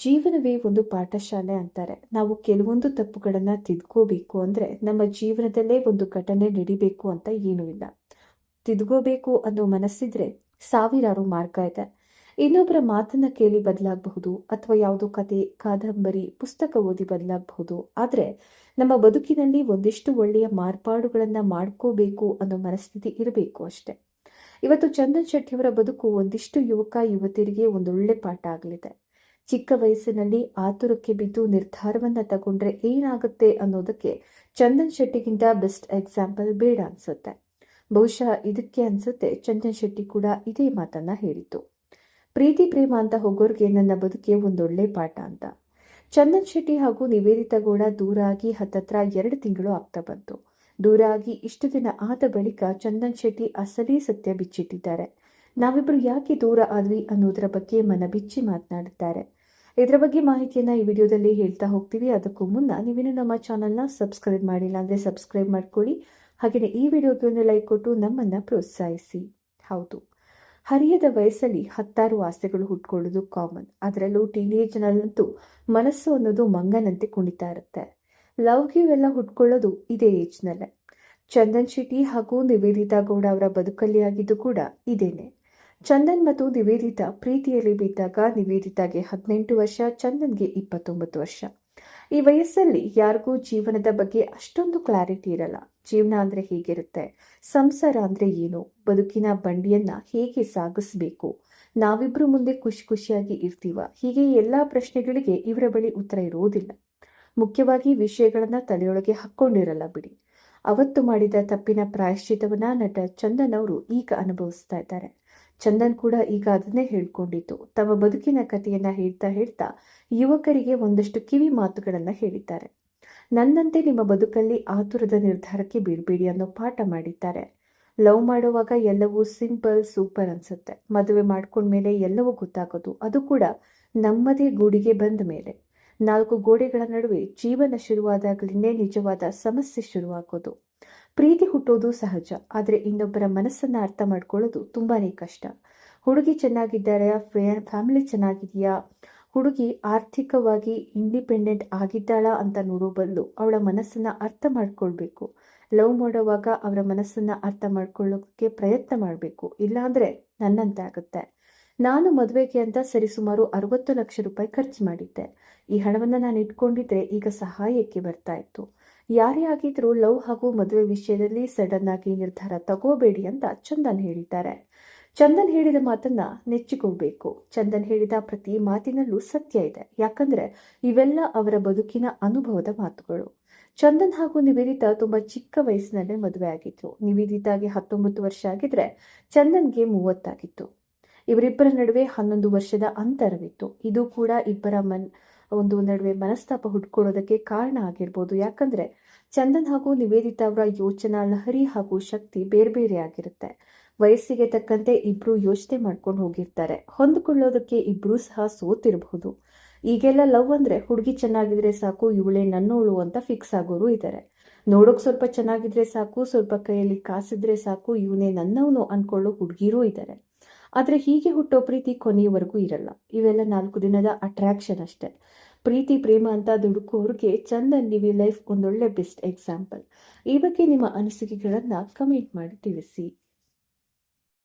ಜೀವನವೇ ಒಂದು ಪಾಠಶಾಲೆ ಅಂತಾರೆ. ನಾವು ಕೆಲವೊಂದು ತಪ್ಪುಗಳನ್ನು ತಿದ್ಕೋಬೇಕು ಅಂದರೆ ನಮ್ಮ ಜೀವನದಲ್ಲೇ ಒಂದು ಘಟನೆ ನಡಿಬೇಕು ಅಂತ ಏನೂ ಇಲ್ಲ. ತಿದ್ಕೋಬೇಕು ಅನ್ನೋ ಮನಸ್ಸಿದ್ರೆ ಸಾವಿರಾರು ಮಾರ್ಗ ಇದೆ. ಇನ್ನೊಬ್ಬರ ಮಾತನ್ನ ಕೇಳಿ ಬದಲಾಗಬಹುದು ಅಥವಾ ಯಾವುದೋ ಕತೆ, ಕಾದಂಬರಿ, ಪುಸ್ತಕ ಓದಿ ಬದಲಾಗಬಹುದು. ಆದರೆ ನಮ್ಮ ಬದುಕಿನಲ್ಲಿ ಒಂದಿಷ್ಟು ಒಳ್ಳೆಯ ಮಾರ್ಪಾಡುಗಳನ್ನು ಮಾಡ್ಕೋಬೇಕು ಅನ್ನೋ ಮನಸ್ಥಿತಿ ಇರಬೇಕು ಅಷ್ಟೆ. ಇವತ್ತು ಚಂದನ್ ಶೆಟ್ಟಿಯವರ ಬದುಕು ಒಂದಿಷ್ಟು ಯುವಕ ಯುವತಿಯರಿಗೆ ಒಂದೊಳ್ಳೆ ಪಾಠ ಆಗಲಿದೆ. ಚಿಕ್ಕ ವಯಸ್ಸಿನಲ್ಲಿ ಆತುರಕ್ಕೆ ಬಿದ್ದು ನಿರ್ಧಾರವನ್ನು ತಗೊಂಡ್ರೆ ಏನಾಗುತ್ತೆ ಅನ್ನೋದಕ್ಕೆ ಚಂದನ್ ಶೆಟ್ಟಿಗಿಂತ ಬೆಸ್ಟ್ ಎಕ್ಸಾಂಪಲ್ ಬೇಡ ಅನ್ಸುತ್ತೆ. ಬಹುಶಃ ಇದಕ್ಕೆ ಅನ್ಸುತ್ತೆ ಚಂದನ್ ಶೆಟ್ಟಿ ಕೂಡ ಇದೇ ಮಾತನ್ನ ಹೇಳಿತು ಪ್ರೀತಿ, ಪ್ರೇಮ ಅಂತ ಹೋಗೋರ್ಗೆ ನನ್ನ ಬದುಕಿಗೆ ಒಂದೊಳ್ಳೆ ಪಾಠ ಅಂತ. ಚಂದನ್ ಶೆಟ್ಟಿ ಹಾಗೂ ನಿವೇದಿತಾ ಗೌಡ ದೂರ ಆಗಿ ಹತ್ತತ್ರ ಎರಡು ತಿಂಗಳು ಆಗ್ತಾ ಬಂತು. ದೂರ ಆಗಿ ಇಷ್ಟು ದಿನ ಆದ ಬಳಿಕ ಚಂದನ್ ಶೆಟ್ಟಿ ಅಸಲಿ ಸತ್ಯ ಬಿಚ್ಚಿಟ್ಟಿದ್ದಾರೆ. ನಾವಿಬ್ಬರು ಯಾಕೆ ದೂರ ಆದ್ವಿ ಅನ್ನೋದರ ಬಗ್ಗೆ ಮನ ಬಿಚ್ಚಿ ಮಾತನಾಡುತ್ತಾರೆ ಇದರ ಬಗ್ಗೆ ಮಾಹಿತಿಯನ್ನು ಈ ವಿಡಿಯೋದಲ್ಲಿ ಹೇಳ್ತಾ ಹೋಗ್ತೀವಿ. ಅದಕ್ಕೂ ಮುನ್ನ ನೀವೇನು ನಮ್ಮ ಚಾನಲ್ನ ಸಬ್ಸ್ಕ್ರೈಬ್ ಮಾಡಿಲ್ಲ ಅಂದರೆ ಸಬ್ಸ್ಕ್ರೈಬ್ ಮಾಡ್ಕೊಳ್ಳಿ. ಹಾಗೆಯೇ ಈ ವಿಡಿಯೋಗೆ ಒಂದು ಲೈಕ್ ಕೊಟ್ಟು ನಮ್ಮನ್ನು ಪ್ರೋತ್ಸಾಹಿಸಿ. ಹೌದು. ಹರಿಯದ ವಯಸ್ಸಲ್ಲಿ ಹತ್ತಾರು ಆಸೆಗಳು ಹುಟ್ಕೊಳ್ಳೋದು ಕಾಮನ್ ಅದರಲ್ಲೂ ಟೀನೇಜ್ನಲ್ಲಂತೂ ಮನಸ್ಸು ಅನ್ನೋದು ಮಂಗನಂತೆ ಕುಣಿತಾ ಇರುತ್ತೆ. ಲವ್ ಗಿವ್ ಎಲ್ಲ ಹುಟ್ಕೊಳ್ಳೋದು ಇದೇ ಏಜ್ನಲ್ಲೇ ಚಂದನ್ ಶೆಟ್ಟಿ ಹಾಗೂ ನಿವೇದಿತಾ ಗೌಡ ಅವರ ಬದುಕಲ್ಲಿ ಆಗಿದ್ದು ಕೂಡ ಇದೇನೆ. ಚಂದನ್ ಮತ್ತು ನಿವೇದಿತಾ ಪ್ರೀತಿಯಲ್ಲಿ ಬಿದ್ದಾಗ ನಿವೇದಿತಾಗೆ ಹದಿನೆಂಟು ವರ್ಷ, ಚಂದನ್ಗೆ ಇಪ್ಪತ್ತೊಂಬತ್ತು ವರ್ಷ. ಈ ವಯಸ್ಸಲ್ಲಿ ಯಾರಿಗೂ ಜೀವನದ ಬಗ್ಗೆ ಅಷ್ಟೊಂದು ಕ್ಲಾರಿಟಿ ಇರಲ್ಲ. ಜೀವನ ಅಂದರೆ ಹೇಗಿರುತ್ತೆ? ಸಂಸಾರ ಅಂದರೆ ಏನು? ಬದುಕಿನ ಬಂಡಿಯನ್ನು ಹೇಗೆ ಸಾಗಿಸ್ಬೇಕು? ನಾವಿಬ್ಬರು ಮುಂದೆ ಖುಷಿ ಖುಷಿಯಾಗಿ ಇರ್ತೀವ? ಹೀಗೆ ಎಲ್ಲ ಪ್ರಶ್ನೆಗಳಿಗೆ ಇವರ ಬಳಿ ಉತ್ತರ ಇರುವುದಿಲ್ಲ. ಮುಖ್ಯವಾಗಿ ವಿಷಯಗಳನ್ನು ತಲೆಯೊಳಗೆ ಹಾಕ್ಕೊಂಡಿರಲ್ಲ ಬಿಡಿ. ಅವತ್ತು ಮಾಡಿದ ತಪ್ಪಿನ ಪ್ರಾಯಶ್ಚಿತವನ್ನ ನಟ ಚಂದನ್ ಅವರು ಈಗ ಅನುಭವಿಸ್ತಾ ಇದ್ದಾರೆ. ಚಂದನ್ ಕೂಡ ಈಗ ಅದನ್ನೇ ಹೇಳ್ಕೊಂಡಿತ್ತು ತಮ್ಮ ಬದುಕಿನ ಕಥೆಯನ್ನ ಹೇಳ್ತಾ ಹೇಳ್ತಾ ಯುವಕರಿಗೆ ಒಂದಷ್ಟು ಕಿವಿ ಮಾತುಗಳನ್ನ ಹೇಳಿದ್ದಾರೆ. ನನ್ನಂತೆ ನಿಮ್ಮ ಬದುಕಲ್ಲಿ ಆತುರದ ನಿರ್ಧಾರಕ್ಕೆ ಬೀಳ್ಬೇಡಿ ಅನ್ನೋ ಪಾಠ ಮಾಡಿದ್ದಾರೆ. ಲವ್ ಮಾಡುವಾಗ ಎಲ್ಲವೂ ಸಿಂಪಲ್, ಸೂಪರ್ ಅನ್ಸುತ್ತೆ. ಮದುವೆ ಮಾಡ್ಕೊಂಡ್ಮೇಲೆ ಎಲ್ಲವೂ ಗೊತ್ತಾಗೋದು. ಅದು ಕೂಡ ನಮ್ಮದೇ ಗೂಡಿಗೆ ಬಂದ ಮೇಲೆ. ನಾಲ್ಕು ಗೋಡೆಗಳ ನಡುವೆ ಜೀವನ ಶುರುವಾದಾಗಲೇ ನಿಜವಾದ ಸಮಸ್ಯೆ ಶುರುವಾಗೋದು. ಪ್ರೀತಿ ಹುಟ್ಟೋದು ಸಹಜ, ಆದರೆ ಇನ್ನೊಬ್ಬರ ಮನಸ್ಸನ್ನು ಅರ್ಥ ಮಾಡ್ಕೊಳ್ಳೋದು ತುಂಬಾ ಕಷ್ಟ. ಹುಡುಗಿ ಚೆನ್ನಾಗಿದ್ದಾರೆ ಫ್ಯಾಮಿಲಿ ಚೆನ್ನಾಗಿದೆಯಾ? ಹುಡುಗಿ ಆರ್ಥಿಕವಾಗಿ ಇಂಡಿಪೆಂಡೆಂಟ್ ಆಗಿದ್ದಾಳ ಅಂತ ನೋಡೋ ಬದಲು ಅವಳ ಮನಸ್ಸನ್ನು ಅರ್ಥ ಮಾಡ್ಕೊಳ್ಬೇಕು. ಲವ್ ಮಾಡೋವಾಗ ಅವರ ಮನಸ್ಸನ್ನು ಅರ್ಥ ಮಾಡ್ಕೊಳ್ಳೋಕ್ಕೆ ಪ್ರಯತ್ನ ಮಾಡಬೇಕು, ಇಲ್ಲಾಂದರೆ ನನ್ನಂತೆ ಆಗುತ್ತೆ. ನಾನು ಮದುವೆಗೆ ಅಂತ ಸರಿಸುಮಾರು ಅರವತ್ತು ಲಕ್ಷ ರೂಪಾಯಿ ಖರ್ಚು ಮಾಡಿದ್ದೆ. ಈ ಹಣವನ್ನು ನಾನು ಇಟ್ಕೊಂಡಿದ್ರೆ ಈಗ ಸಹಾಯಕ್ಕೆ ಬರ್ತಾ ಇತ್ತು. ಯಾರೇ ಆಗಿದ್ರೂ ಲವ್ ಹಾಗೂ ಮದುವೆ ವಿಷಯದಲ್ಲಿ ಸಡನ್ ಆಗಿ ನಿರ್ಧಾರ ತಗೋಬೇಡಿ ಅಂತ ಚಂದನ್ ಹೇಳಿದ್ದಾರೆ. ಚಂದನ್ ಹೇಳಿದ ಮಾತನ್ನ ನೆಚ್ಚಿಕೊಳ್ಬೇಕು ಚಂದನ್ ಹೇಳಿದ ಪ್ರತಿ ಮಾತಿನಲ್ಲೂ ಸತ್ಯ ಇದೆ. ಯಾಕಂದ್ರೆ ಇವೆಲ್ಲ ಅವರ ಬದುಕಿನ ಅನುಭವದ ಮಾತುಗಳು. ಚಂದನ್ ಹಾಗೂ ನಿವೇದಿತಾ ತುಂಬಾ ಚಿಕ್ಕ ವಯಸ್ಸಿನಲ್ಲೇ ಮದುವೆ ಆಗಿತ್ತು ನಿವೇದಿತಾಗೆ ಹತ್ತೊಂಬತ್ತು ವರ್ಷ ಆಗಿದ್ರೆ ಚಂದನ್ಗೆ ಮೂವತ್ತಾಗಿತ್ತು. ಇವರಿಬ್ಬರ ನಡುವೆ ಹನ್ನೊಂದು ವರ್ಷದ ಅಂತರವಿತ್ತು. ಇದು ಕೂಡ ಇಬ್ಬರ ಮನ್ ಒಂದು ನಡುವೆ ಮನಸ್ತಾಪ ಹುಡ್ಕೊಳ್ಳೋದಕ್ಕೆ ಕಾರಣ ಆಗಿರ್ಬೋದು. ಯಾಕಂದರೆ ಚಂದನ್ ಹಾಗೂ ನಿವೇದಿತಾ ಅವರ ಯೋಚನಾ ಲಹರಿ ಹಾಗೂ ಶಕ್ತಿ ಬೇರೆ ಬೇರೆ ಆಗಿರುತ್ತೆ. ವಯಸ್ಸಿಗೆ ತಕ್ಕಂತೆ ಇಬ್ಬರು ಯೋಚನೆ ಮಾಡ್ಕೊಂಡು ಹೋಗಿರ್ತಾರೆ. ಹೊಂದ್ಕೊಳ್ಳೋದಕ್ಕೆ ಇಬ್ರು ಸಹ ಸೋತಿರಬಹುದು. ಈಗೆಲ್ಲ ಲವ್ ಅಂದರೆ ಹುಡುಗಿ ಚೆನ್ನಾಗಿದ್ರೆ ಸಾಕು, ಇವಳೇ ನನ್ನೋಳು ಅಂತ ಫಿಕ್ಸ್ ಆಗೋರು ಇದ್ದಾರೆ ನೋಡೋಕೆ ಸ್ವಲ್ಪ ಚೆನ್ನಾಗಿದ್ರೆ ಸಾಕು, ಸ್ವಲ್ಪ ಕೈಯಲ್ಲಿ ಕಾಸಿದ್ರೆ ಸಾಕು, ಇವನೇ ನನ್ನವನು ಅಂದ್ಕೊಳ್ಳೋ ಹುಡುಗಿರೂ ಇದ್ದಾರೆ ಆದರೆ ಹೀಗೆ ಹುಟ್ಟೋ ಪ್ರೀತಿ ಕೊನೆಯವರೆಗೂ ಇರಲ್ಲ. ಇವೆಲ್ಲ ನಾಲ್ಕು ದಿನದ ಅಟ್ರಾಕ್ಷನ್ ಅಷ್ಟೇ. ಪ್ರೀತಿ, ಪ್ರೇಮ ಅಂತ ದುಡುಕೋರಿಗೆ ಚಂದನ್, ನಿವಿ ಲೈಫ್ ಒಂದೊಳ್ಳೆ ಬೆಸ್ಟ್ ಎಕ್ಸಾಂಪಲ್ ಈ ಬಗ್ಗೆ ನಿಮ್ಮ ಅನಿಸಿಕೆಗಳನ್ನು ಕಮೆಂಟ್ ಮಾಡಿ ತಿಳಿಸಿ.